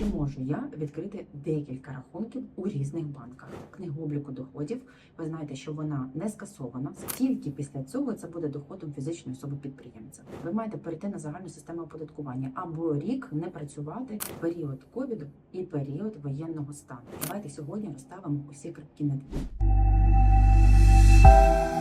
чи можу я відкрити декілька рахунків у різних банках. Книгу обліку доходів. Ви знаєте, що вона не скасована. Тільки після цього це буде доходом фізичної особи підприємця. Ви маєте перейти на загальну систему оподаткування або рік не працювати період ковіду і період воєнного стану. Давайте сьогодні розставимо усі крапки над «і».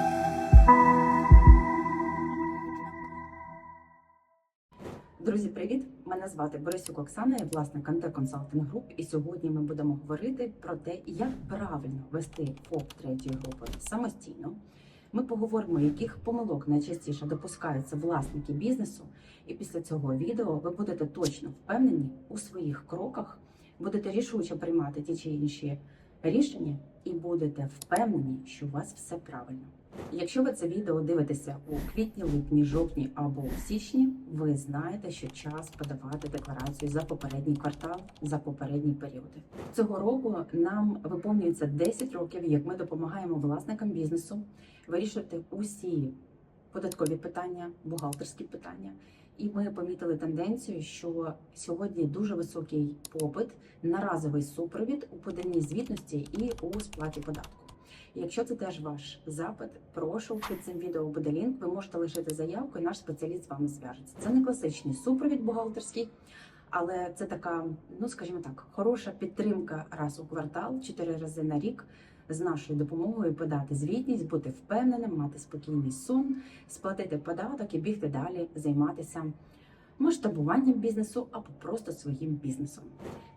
Друзі, привіт! Мене звати Борисюк Оксана, я власник Канте Консалтинг Груп. І сьогодні ми будемо говорити про те, як правильно вести ФОП третьої групи самостійно. Ми поговоримо, яких помилок найчастіше допускаються власники бізнесу. І після цього відео ви будете точно впевнені у своїх кроках, будете рішуче приймати ті чи інші рішення, і будете впевнені, що у вас все правильно. Якщо ви це відео дивитеся у квітні, липні, жовтні або січні, ви знаєте, що час подавати декларацію за попередній квартал, за попередні періоди. Цього року нам виповнюється 10 років, як ми допомагаємо власникам бізнесу вирішити усі податкові питання, бухгалтерські питання. І ми помітили тенденцію, що сьогодні дуже високий попит на разовий супровід у поданні звітності і у сплаті податку. Якщо це теж ваш запит, прошу під цим відео буде лінк. Ви можете лишити заявку, і наш спеціаліст з вами зв'яжеться. Це не класичний супровід бухгалтерський, але це така, ну скажімо так, хороша підтримка раз у квартал, чотири рази на рік. З нашою допомогою подати звітність, бути впевненим, мати спокійний сон, сплатити податок і бігти далі, займатися масштабуванням бізнесу або просто своїм бізнесом.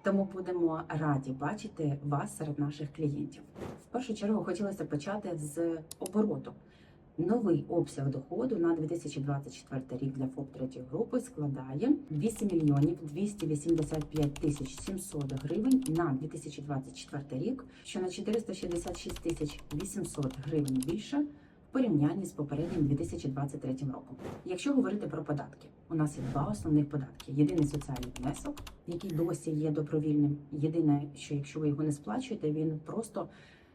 Тому будемо раді бачити вас серед наших клієнтів. В першу чергу хотілося почати з обороту. Новий обсяг доходу на 2024 рік для ФОП третьої групи складає 8 мільйонів 285 тисяч 700 гривень на 2024 рік, що на 466 тисяч 800 гривень більше в порівнянні з попереднім 2023 роком. Якщо говорити про податки, у нас є два основних податки: єдиний соціальний внесок, який досі є добровільним. Єдине, що якщо ви його не сплачуєте, він просто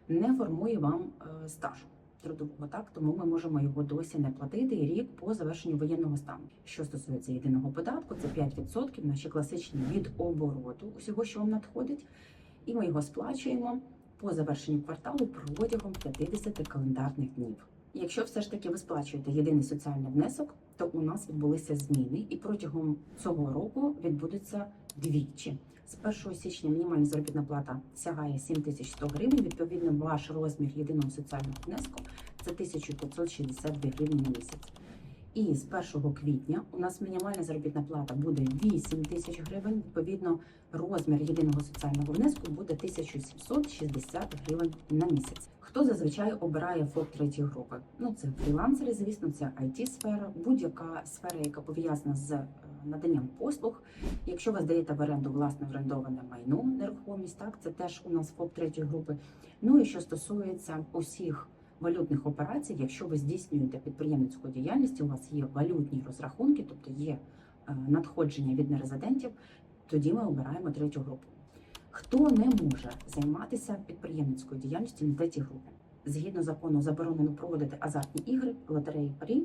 не формує вам е, стажу трудового. Так тому ми можемо його досі не платити рік по завершенню воєнного стану. Що стосується єдиного податку, це 5%, наші класичні від обороту усього, що вам надходить, і ми його сплачуємо по завершенню кварталу протягом 50 календарних днів. Якщо все ж таки ви сплачуєте єдиний соціальний внесок, то у нас відбулися зміни, і протягом цього року відбудуться двічі. З 1 січня мінімальна заробітна плата сягає 7100 гривень. Відповідно, ваш розмір єдиного соціального внеску це 1562 гривні на місяць. І з 1 квітня у нас мінімальна заробітна плата буде 8 тисяч гривень. Відповідно, розмір єдиного соціального внеску буде 1760 гривень на місяць. Хто зазвичай обирає ФОП третьої групи? Ну це фрілансери, звісно, це it сфера будь-яка сфера, яка пов'язана з е, наданням послуг. Якщо ви здаєте в оренду власне орендоване майно, нерухомість, так це теж у нас ФОП третьої групи. Ну і що стосується усіх валютних операцій, якщо ви здійснюєте підприємницьку діяльність, у вас є валютні розрахунки, тобто є е, надходження від нерезидентів, тоді ми обираємо третю групу. Хто не може займатися підприємницькою діяльністю на третій групі? Згідно закону, заборонено проводити азартні ігри, лотереї, парі,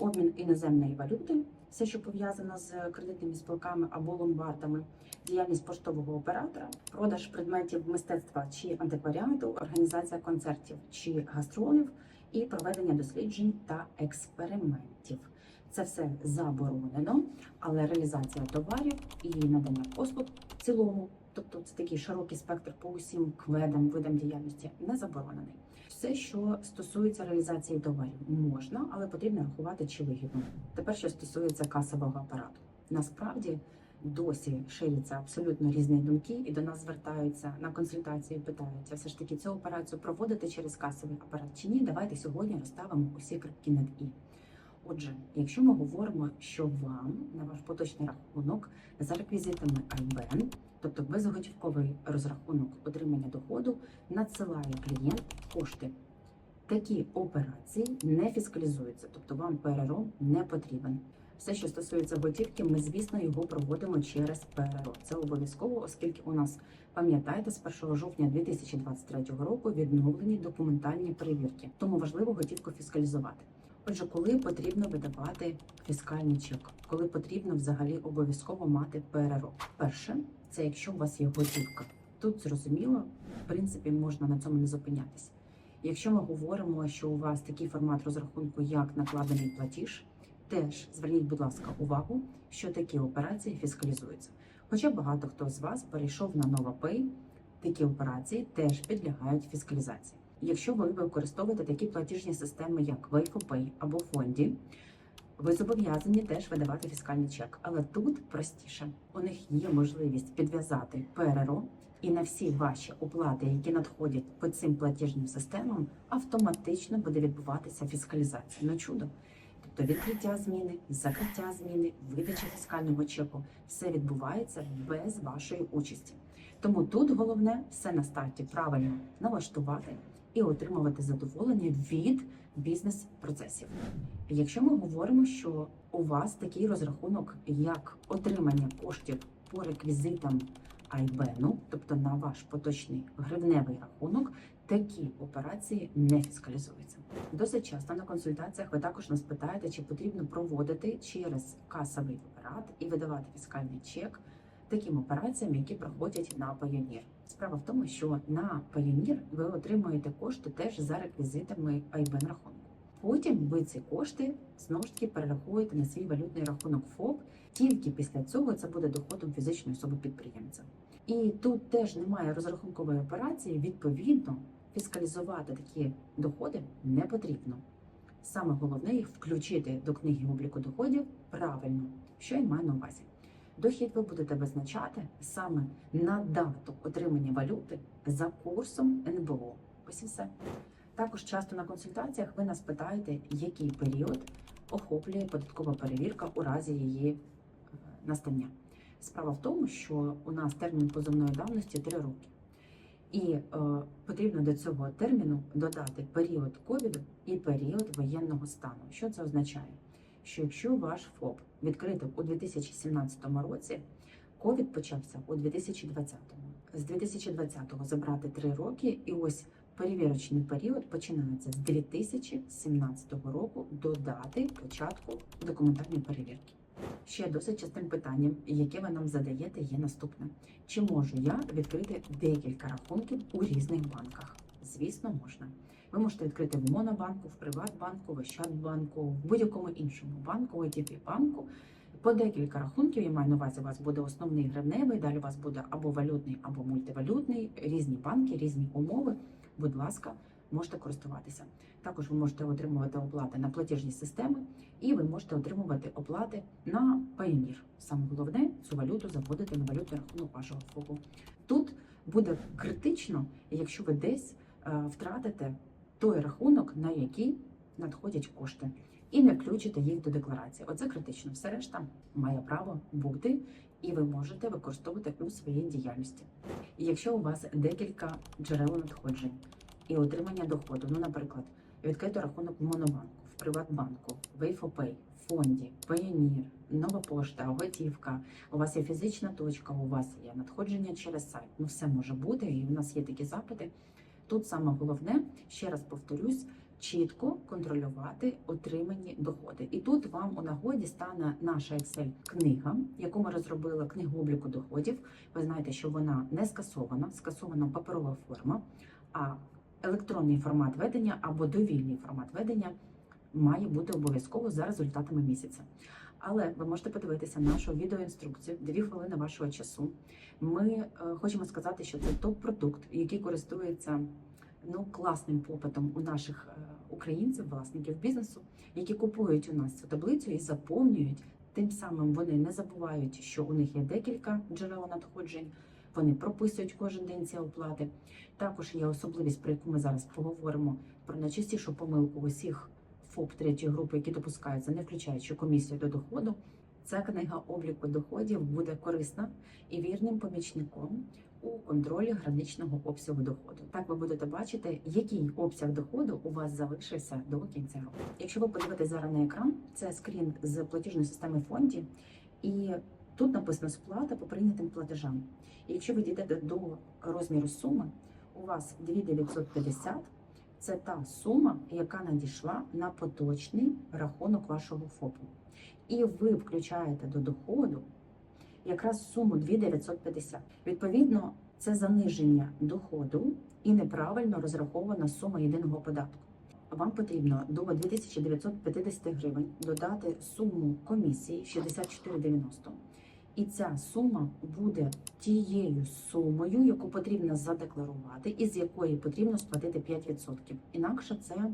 обмін іноземної валюти, все, що пов'язано з кредитними спілками або ломбардами, діяльність поштового оператора, продаж предметів мистецтва чи антикваріату, організація концертів чи гастролів і проведення досліджень та експериментів. Це все заборонено, але реалізація товарів і надання послуг в цілому, тобто це такий широкий спектр по усім кведам, видам діяльності, не заборонений. Все, що стосується реалізації товарів, можна, але потрібно рахувати чи вигідно. Тепер, що стосується касового апарату, насправді досі ширяться абсолютно різні думки, і до нас звертаються на консультації, питаються все ж таки цю операцію проводити через касовий апарат чи ні. Давайте сьогодні розставимо усі крапки над і. Отже, якщо ми говоримо, що вам на ваш поточний рахунок за реквізитами IBAN, тобто безготівковий розрахунок отримання доходу, надсилає клієнт кошти. Такі операції не фіскалізуються, тобто вам ПРРО не потрібен. Все, що стосується готівки, ми, звісно, його проводимо через ПРРО. Це обов'язково, оскільки у нас, пам'ятаєте, з 1 жовтня 2023 року відновлені документальні перевірки. Тому важливо готівку фіскалізувати. Отже, коли потрібно видавати фіскальний чек, коли потрібно взагалі обов'язково мати ПРРО. Перше, це якщо у вас є готівка. Тут зрозуміло, в принципі, можна на цьому не зупинятися. Якщо ми говоримо, що у вас такий формат розрахунку, як накладений платіж, теж зверніть, будь ласка, увагу, що такі операції фіскалізуються. Хоча багато хто з вас перейшов на NovaPay, такі операції теж підлягають фіскалізації. Якщо ви використовуєте такі платіжні системи, як WayFoPay або Фонді, ви зобов'язані теж видавати фіскальний чек. Але тут простіше. У них є можливість підв'язати ПРРО, і на всі ваші оплати, які надходять по цим платіжним системам, автоматично буде відбуватися фіскалізація. Ну чудо. Тобто відкриття зміни, закриття зміни, видача фіскального чеку все відбувається без вашої участі. Тому тут головне все на старті правильно налаштувати і отримувати задоволення від бізнес-процесів. Якщо ми говоримо, що у вас такий розрахунок, як отримання коштів по реквізитам Айбену, тобто на ваш поточний гривневий рахунок, такі операції не фіскалізуються. Досить часто на консультаціях ви також нас питаєте, чи потрібно проводити через касовий апарат і видавати фіскальний чек таким операціям, які проходять на Payoneer. Справа в тому, що на Payoneer ви отримуєте кошти теж за реквізитами Айбен рахунку. Потім ви ці кошти знову ж таки перерахуєте на свій валютний рахунок ФОП. Тільки після цього це буде доходом фізичної особи підприємця. І тут теж немає розрахункової операції. Відповідно, фіскалізувати такі доходи не потрібно. Саме головне їх включити до книги обліку доходів правильно, що я маю на увазі. Дохід ви будете визначати саме на дату отримання валюти за курсом НБО. Ось і все. Також часто на консультаціях ви нас питаєте, який період охоплює податкова перевірка у разі її е, настання. Справа в тому, що у нас термін позовної давності 3 роки. І е, потрібно до цього терміну додати період ковіду і період воєнного стану. Що це означає? Що якщо ваш ФОП відкритий у 2017 році, ковід почався у 2020. З 2020 забрати 3 роки, і ось перевірочний період починається з 2017 року до дати початку документальної перевірки. Ще досить частим питанням, яке ви нам задаєте, є наступне: чи можу я відкрити декілька рахунків у різних банках? Звісно, можна. Ви можете відкрити в Монобанку, в Приватбанку, в Ощадбанку, в будь-якому іншому банку, OTP банку. По декілька рахунків, я маю на увазі, у вас буде основний гривневий, далі у вас буде або валютний, або мультивалютний, різні банки, різні умови. Будь ласка, можете користуватися. Також ви можете отримувати оплати на платіжні системи, і ви можете отримувати оплати на Payoneer. Саме головне цю валюту заводити на валютний рахунок вашого ФОПу. Тут буде критично, якщо ви десь втратите той рахунок, на який надходять кошти, і не включите їх до декларації. Оце критично. Все решта має право бути, і ви можете використовувати у своїй діяльності. І якщо у вас декілька джерел надходжень і отримання доходу, ну, наприклад, відкрито рахунок в Монобанку, в Приватбанку, в Wayfopay, фонді, Payoneer, нова пошта, готівка. У вас є фізична точка, у вас є надходження через сайт. Ну все може бути, і в нас є такі запити. Тут саме головне, ще раз повторюсь, чітко контролювати отримані доходи. І тут вам у нагоді стане наша Excel книга, яку ми розробили книгу обліку доходів. Ви знаєте, що вона не скасована, скасована паперова форма, а електронний формат ведення або довільний формат ведення має бути обов'язково за результатами місяця. Але ви можете подивитися нашу відеоінструкцію, дві хвилини вашого часу. Ми е, хочемо сказати, що це топ-продукт, який користується ну класним попитом у наших е, українців, власників бізнесу, які купують у нас цю таблицю і заповнюють. Тим самим вони не забувають, що у них є декілька джерел надходжень. Вони прописують кожен день ці оплати. Також є особливість, про яку ми зараз поговоримо про найчастішу помилку усіх ФОП третьої групи, які допускаються, не включаючи комісію до доходу. Ця книга обліку доходів буде корисна і вірним помічником у контролі граничного обсягу доходу. Так ви будете бачити, який обсяг доходу у вас залишився до кінця року. Якщо ви подивитесь зараз на екран, це скрін з платіжної системи фонді, і тут написано сплата по прийнятим платежам. І якщо ви дійдете до розміру суми, у вас 2950, це та сума, яка надійшла на поточний рахунок вашого ФОПу. І ви включаєте до доходу якраз суму 2950. Відповідно, це заниження доходу і неправильно розрахована сума єдиного податку. Вам потрібно до 2950 гривень додати суму комісії 64,90. І ця сума буде тією сумою, яку потрібно задекларувати, і з якої потрібно сплатити 5%. Інакше це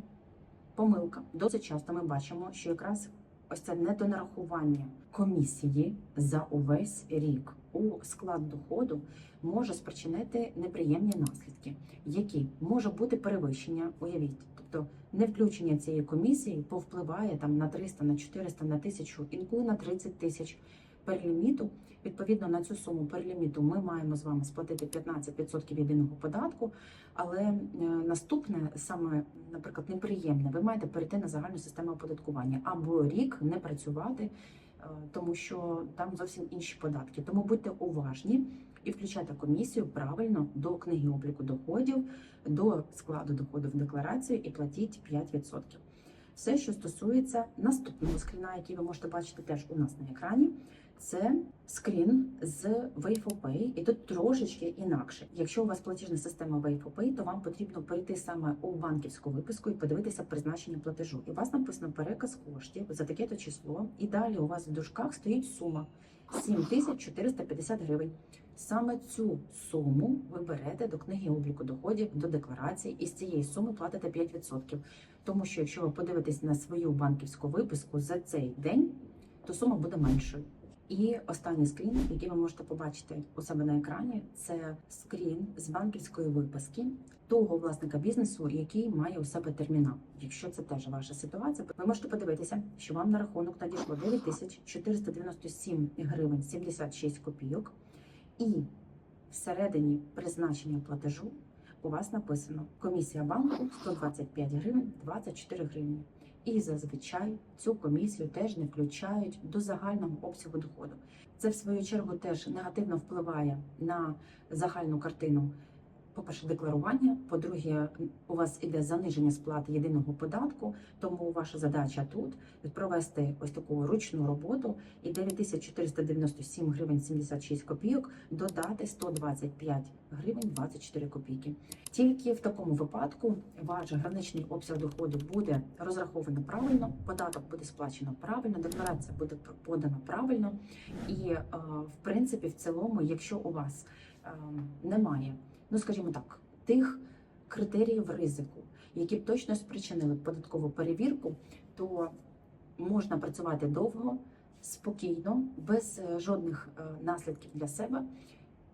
помилка. Досить часто ми бачимо, що якраз ось це недонарахування комісії за увесь рік у склад доходу може спричинити неприємні наслідки, які може бути перевищення, уявіть, тобто не включення цієї комісії повпливає там на 300, на 400, на 1000, інколи на 30 тисяч перліміту. Відповідно на цю суму перліміту ми маємо з вами сплатити 15% єдиного податку. Але е, наступне, саме, наприклад, неприємне, ви маєте перейти на загальну систему оподаткування або рік не працювати, е, тому що там зовсім інші податки. Тому будьте уважні і включайте комісію правильно до книги обліку доходів, до складу доходу в декларацію і платіть 5%. Все, що стосується наступного скріна, який ви можете бачити теж у нас на екрані, це скрін з Wave4Pay, і тут трошечки інакше. Якщо у вас платіжна система Wave4Pay, то вам потрібно перейти саме у банківську виписку і подивитися призначення платежу. І у вас написано переказ коштів за таке-то число, і далі у вас в дужках стоїть сума 7450 гривень. Саме цю суму ви берете до книги обліку доходів, до декларації, і з цієї суми платите 5%. Тому що якщо ви подивитесь на свою банківську виписку за цей день, то сума буде меншою. І останній скрін, який ви можете побачити у себе на екрані, це скрін з банківської виписки того власника бізнесу, який має у себе термінал. Якщо це теж ваша ситуація, ви можете подивитися, що вам на рахунок надійшло 9497 гривень 76 копійок, і всередині призначення платежу у вас написано комісія банку 125 гривень 24 гривні. І зазвичай цю комісію теж не включають до загального обсягу доходу. Це в свою чергу теж негативно впливає на загальну картину. По-перше, декларування. По-друге, у вас іде заниження сплати єдиного податку, тому ваша задача тут провести ось таку ручну роботу і 9497 гривень 76 копійок додати 125 гривень 24 копійки. Тільки в такому випадку ваш граничний обсяг доходу буде розраховано правильно, податок буде сплачено правильно, декларація буде подана правильно, і е, в принципі, в цілому, якщо у вас е, немає, ну скажімо так, тих критеріїв ризику, які б точно спричинили податкову перевірку, то можна працювати довго, спокійно, без е, жодних е, наслідків для себе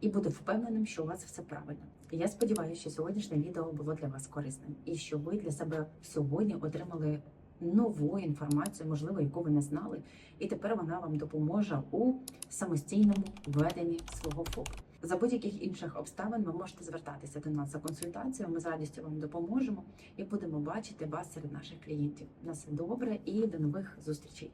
і бути впевненим, що у вас все правильно. Я сподіваюся, що сьогоднішнє відео було для вас корисним і що ви для себе сьогодні отримали нову інформацію, можливо, яку ви не знали, і тепер вона вам допоможе у самостійному веденні свого ФОП. За будь-яких інших обставин ви можете звертатися до нас за консультацією. Ми з радістю вам допоможемо і будемо бачити вас серед наших клієнтів. На все добре і до нових зустрічей.